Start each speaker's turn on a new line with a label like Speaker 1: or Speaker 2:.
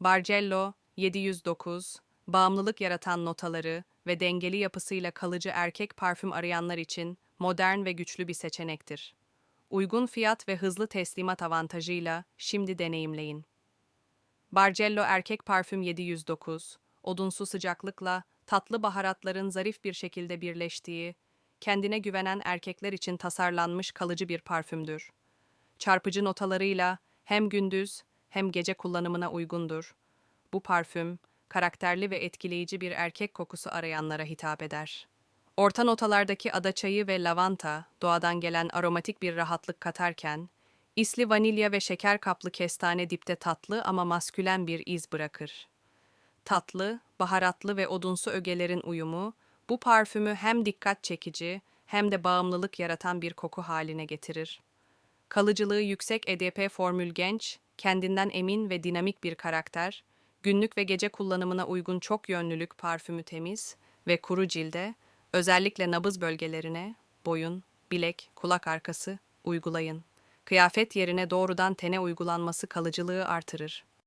Speaker 1: Bargello 709, bağımlılık yaratan notaları ve dengeli yapısıyla kalıcı erkek parfüm arayanlar için modern ve güçlü bir seçenektir. Uygun fiyat ve hızlı teslimat avantajıyla şimdi deneyimleyin. Bargello erkek parfüm 709, odunsu sıcaklıkla tatlı baharatların zarif bir şekilde birleştiği, kendine güvenen erkekler için tasarlanmış kalıcı bir parfümdür. Çarpıcı notalarıyla hem gündüz hem gece kullanımına uygundur. Bu parfüm, karakterli ve etkileyici bir erkek kokusu arayanlara hitap eder. Orta notalardaki adaçayı ve lavanta doğadan gelen aromatik bir rahatlık katarken, isli vanilya ve şeker kaplı kestane dipte tatlı ama maskülen bir iz bırakır. Tatlı, baharatlı ve odunsu ögelerin uyumu, bu parfümü hem dikkat çekici hem de bağımlılık yaratan bir koku haline getirir. Kalıcılığı yüksek EDP formül genç, kendinden emin ve dinamik bir karakter, günlük ve gece kullanımına uygun çok yönlülük parfümü temiz ve kuru cilde, özellikle nabız bölgelerine, boyun, bilek, kulak arkası uygulayın. Kıyafet yerine doğrudan tene uygulanması kalıcılığı artırır.